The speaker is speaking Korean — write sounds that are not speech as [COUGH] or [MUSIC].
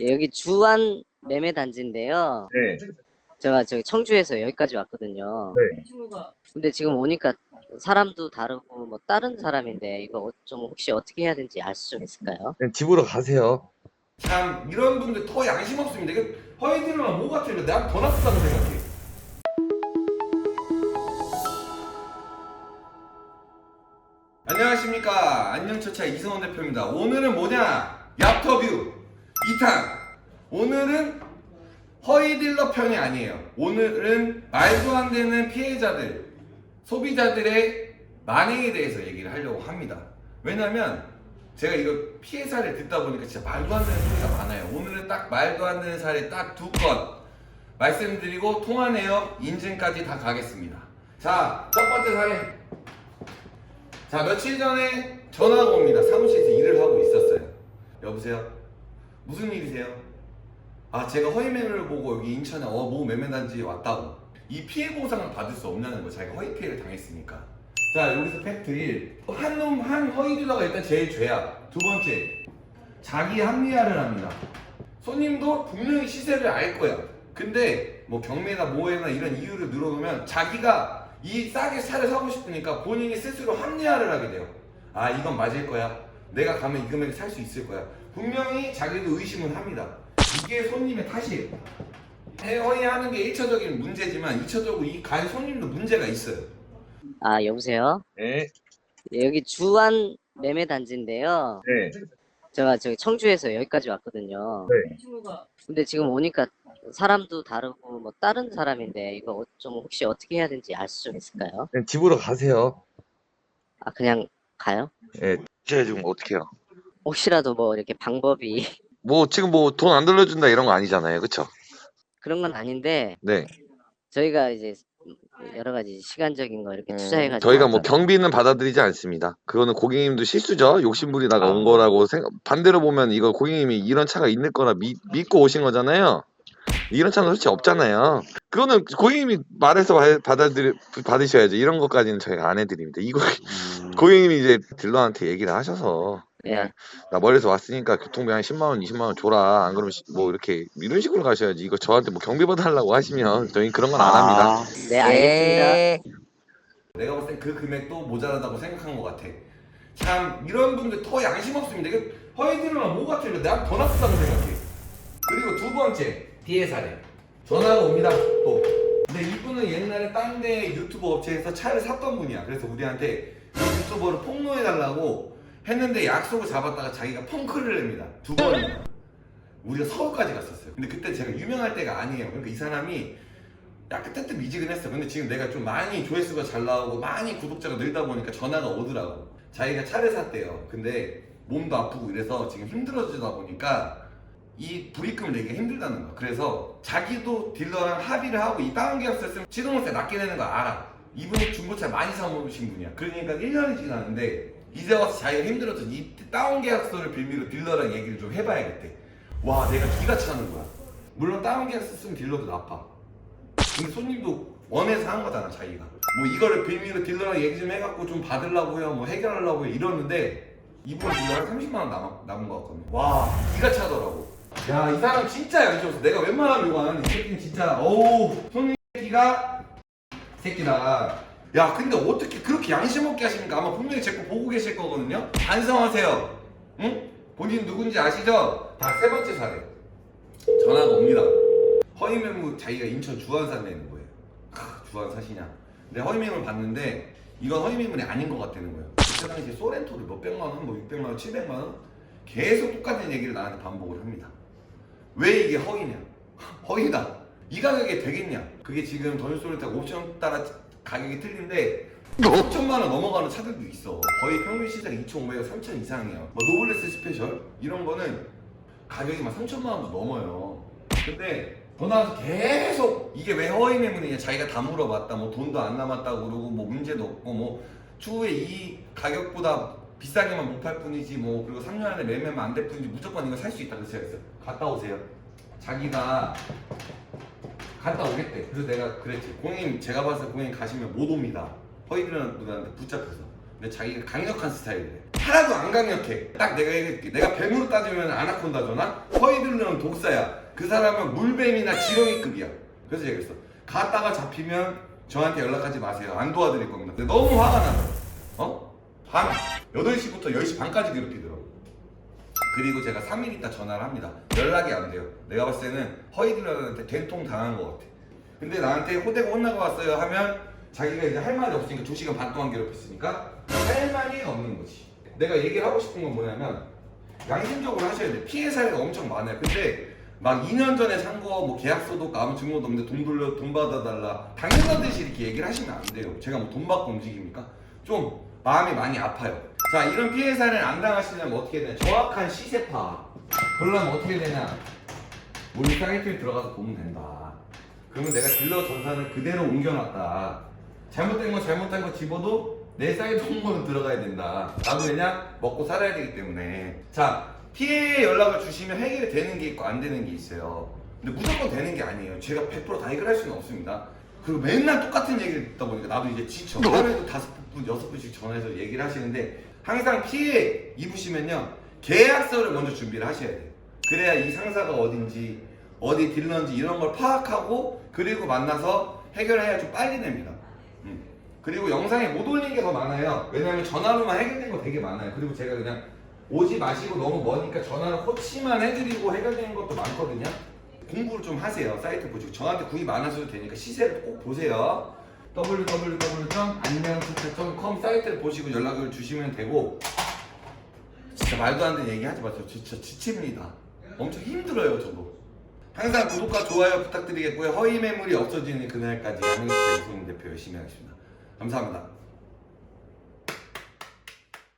예, 여기 주안 매매 단지인데요. 네. 제가 저기 청주에서 여기까지 왔거든요. 네. 근데 지금 오니까 사람도 다르고 뭐 다른 사람인데 이거 어- 좀 혹시 어떻게 해야 되는지 알 수 좀 있을까요? 그냥 집으로 가세요. 참 이런 분들 더 양심 없습니다. 이게 허위들만 뭐 같은 거 내가 더 나쁘다고 생각해. 안녕하십니까 안녕처차 이성원 대표입니다. 오늘은 뭐냐 얍터뷰 2탄 오늘은 허위 딜러 편이 아니에요. 오늘은 말도 안 되는 피해자들 소비자들의 만행에 대해서 얘기를 하려고 합니다. 왜냐면 제가 이거 피해 사례 듣다 보니까 진짜 말도 안 되는 소리가 많아요. 오늘은 딱 말도 안 되는 사례 딱 두 건 말씀드리고 통화 내역 인증까지 다 가겠습니다. 자, 첫 번째 사례. 자, 며칠 전에 전화가 옵니다. 사무실에서 일을 하고 있었어요. 여보세요? 무슨 일이세요? 아, 제가 허위 매매를 보고 여기 인천에 어, 모 매매단지에 왔다고. 이 피해 보상을 받을 수 없냐는 거. 자기가 허위 피해를 당했으니까. 자, 여기서 팩트 1. 한 놈, 한 허위 딜러가 일단 제일 죄야. 두 번째. 자기 합리화를 합니다. 손님도 분명히 시세를 알 거야. 근데 뭐 경매나 모해나 이런 이유를 늘어놓으면 자기가 이 싸게 차를 사고 싶으니까 본인이 스스로 합리화를 하게 돼요. 아 이건 맞을 거야. 내가 가면 이 금액에 살 수 있을 거야. 분명히 자기도 의심을 합니다. 이게 손님의 탓이에요. 허위하는 게 1차적인 문제지만 2차적으로 이 간 손님도 문제가 있어요. 아 여보세요? 네. 예, 여기 주안 매매 단지인데요. 네. 제가 저기 청주에서 여기까지 왔거든요. 네. 근데 지금 오니까 사람도 다르고 뭐 다른 사람인데 이거 어- 좀 혹시 어떻게 해야 되는지 알수좀 있을까요? 그냥 집으로 가세요. 아 그냥 가요? 네. 제가 지금 어떻게 해요? 혹시라도 뭐 이렇게 방법이 [LAUGHS] 뭐 지금 뭐 돈 안 돌려준다 이런 거 아니잖아요. 그쵸? 그런 건 아닌데 네. 저희가 이제 여러 가지 시간적인 거 이렇게 음, 투자해가지고 저희가 뭐 왔잖아요. 경비는 받아들이지 않습니다. 그거는 고객님도 실수죠. 욕심부리다가 아. 온 거라고 생각, 반대로 보면 이거 고객님이 이런 차가 있는 거라 믿, 믿고 오신 거잖아요. 이런 차는 솔직히 없잖아요. 그거는 고객님이 말해서 받- 받아들이, 받으셔야죠. 이런 것까지는 저희가 안 해드립니다. 이거 고객님이 이제 딜러한테 얘기를 하셔서 예. 나 멀리서 왔으니까 교통비 한 10만 원, 20만 원 줘라. 안 그러면 시- 뭐 이렇게 이런 식으로 가셔야지. 이거 저한테 뭐 경비 받아달라고 하시면 저희 그런 건 안 합니다. 네 알겠습니다. 내가 봤을 땐 그 금액도 모자라다고 생각한 것 같아. 참 이런 분들 더 양심 없습니다. 이게 허위들만 뭐 같은 거 내가 더 나쁘다고 생각해. 그리고 두 번째 피해 사례. 전화가 옵니다. 또. 근데 이분은 옛날에 딴 데 유튜브 업체에서 차를 샀던 분이야. 그래서 우리한테 그 유튜버를 폭로해달라고 했는데 약속을 잡았다가 자기가 펑크를 냅니다. 두 번이나. 우리가 서울까지 갔었어요. 근데 그때 제가 유명할 때가 아니에요. 그러니까 이 사람이 약간 뜨뜻미지근했어. 근데 지금 내가 좀 많이 조회수가 잘 나오고 많이 구독자가 늘다 보니까 전화가 오더라고. 자기가 차를 샀대요. 근데 몸도 아프고 이래서 지금 힘들어지다 보니까 이 불입금을 내기가 힘들다는 거야. 그래서 자기도 딜러랑 합의를 하고 이 다운 계약서 쓰면 시동월세 낮게 내는 거 알아. 이분이 중고차 많이 사모으신 분이야. 그러니까 1년이 지났는데 이제 와서 자기가 힘들어서 이 다운 계약서를 빌미로 딜러랑 얘기를 좀 해봐야겠대. 와 내가 기가 차는 거야. 물론 다운 계약서 쓰면 딜러도 나빠. 근데 손님도 원해서 한 거잖아 자기가 뭐 이거를 빌미로 딜러랑 얘기 좀 해갖고 좀 받으려고요 뭐 해결하려고요 이러는데 이분 딜러랑 30만 원 남, 남은 거 같거든요 와 기가 차더라고 야 이 사람 진짜 양심 없어 내가 웬만하면 이거 안 하는데 이 새끼는 진짜 어우 손님 새끼가 새끼다 야 근데 어떻게 그렇게 양심 없게 하십니까 아마 분명히 제 거 보고 계실 거거든요 반성하세요 응? 본인 누군지 아시죠? 다 세 번째 사례 전화가 옵니다 허위 매물 자기가 인천 주안산 내는 거예요. 크, 주안 사시냐? 근데 허위 매물 봤는데 이건 허위 매물이 아닌 것 같다는 거예요. 그때 당시에 소렌토를 몇 백만 원, 뭐 600만 원, 700만 원 계속 똑같은 얘기를 나한테 반복을 합니다. 왜 이게 허위냐? [LAUGHS] 허위다. 이 가격에 되겠냐? 그게 지금 전유 소렌토 옵션 따라 가격이 틀린데 3천만 원 넘어가는 차들도 있어. 거의 평균 시세가 2,500원, 3,000 이상이에요. 뭐 노블레스 스페셜 이런 거는 가격이 막 3천만 원도 넘어요. 근데 전화와서 계속 이게 왜 허위 매물이냐 자기가 다 물어봤다 뭐 돈도 안 남았다고 그러고 뭐 문제도 없고 뭐 추후에 이 가격보다 비싸게만 못 팔 뿐이지 뭐 그리고 3년 안에 매매만 안 될 뿐이지 무조건 이거 살 수 있다 그래서 제가 그랬어요 갔다 오세요 자기가 갔다 오겠대 그래서 내가 그랬지 고객님 제가 봤을 때 고객님 가시면 못 옵니다 허위들한테 붙잡혀서 근데 자기가 강력한 스타일이래. 하나도 안 강력해. 딱 내가 얘기할게. 내가 뱀으로 따지면 아나콘다잖아. 허이들은 독사야. 그 사람은 물뱀이나 지렁이급이야. 그래서 얘기했어. 갔다가 잡히면 저한테 연락하지 마세요. 안 도와드릴 겁니다. 근데 너무 화가 나. 어? 밤 8시부터 10시 반까지 괴롭히더라고. 그리고 제가 3일 있다 전화를 합니다. 연락이 안 돼요. 내가 봤을 때는 허이들한테 된통 당한 것 같아. 근데 나한테 호되고 혼나고 왔어요 하면 자기가 이제 할 말이 없으니까 2시간 반 동안 괴롭혔으니까 할 말이 없는 거지. 내가 얘기를 하고 싶은 건 뭐냐면 양심적으로 하셔야 돼. 피해 사례가 엄청 많아요. 근데 막 2년 전에 산 거 뭐 계약서도 아무 증거도 없는데 돈 돌려 돈 받아달라 당연한 듯이 이렇게 얘기를 하시면 안 돼요. 제가 뭐 돈 받고 움직입니까? 좀 마음이 많이 아파요. 자 이런 피해 사례를 안 당하시려면 어떻게 되냐? 정확한 시세 파. 그러려면 어떻게 되냐? 우리 사이트에 들어가서 보면 된다. 그러면 내가 딜러 전산을 그대로 옮겨놨다. 잘못된 거 잘못한 거 집어도 내 사이트 홍보는 들어가야 된다. 나도 왜냐? 먹고 살아야 되기 때문에. 자, 피해 연락을 주시면 해결이 되는 게 있고 안 되는 게 있어요. 근데 무조건 되는 게 아니에요. 제가 100%다 해결할 수는 없습니다. 그리고 맨날 똑같은 얘기를 듣다 보니까 나도 이제 지쳐. 하루에도 다섯 분, 여섯 분씩 전화해서 얘기를 하시는데 항상 피해 입으시면요. 계약서를 먼저 준비를 하셔야 돼요. 그래야 이 상사가 어딘지, 어디 딜러인지 이런 걸 파악하고 그리고 만나서 해결해야 좀 빨리 됩니다. 음. 그리고 영상에 못 올린 게 더 많아요. 왜냐면 전화로만 해결된 거 되게 많아요. 그리고 제가 그냥 오지 마시고 너무 머니까 전화로 코치만 해드리고 해결되는 것도 많거든요. 공부를 좀 하세요. 사이트 보시고 저한테 안 하셔도 되니까 시세를 꼭 보세요. www.안녕수채.com 사이트를 보시고 연락을 주시면 되고 진짜 말도 안 되는 얘기 하지 마세요. 진짜 지칩니다. 엄청 힘들어요, 저도. 항상 구독과 좋아요 부탁드리겠고요. 허위 매물이 없어지는 그날까지 안녕수채 이소민 대표 열심히 하겠습니다. 감사합니다.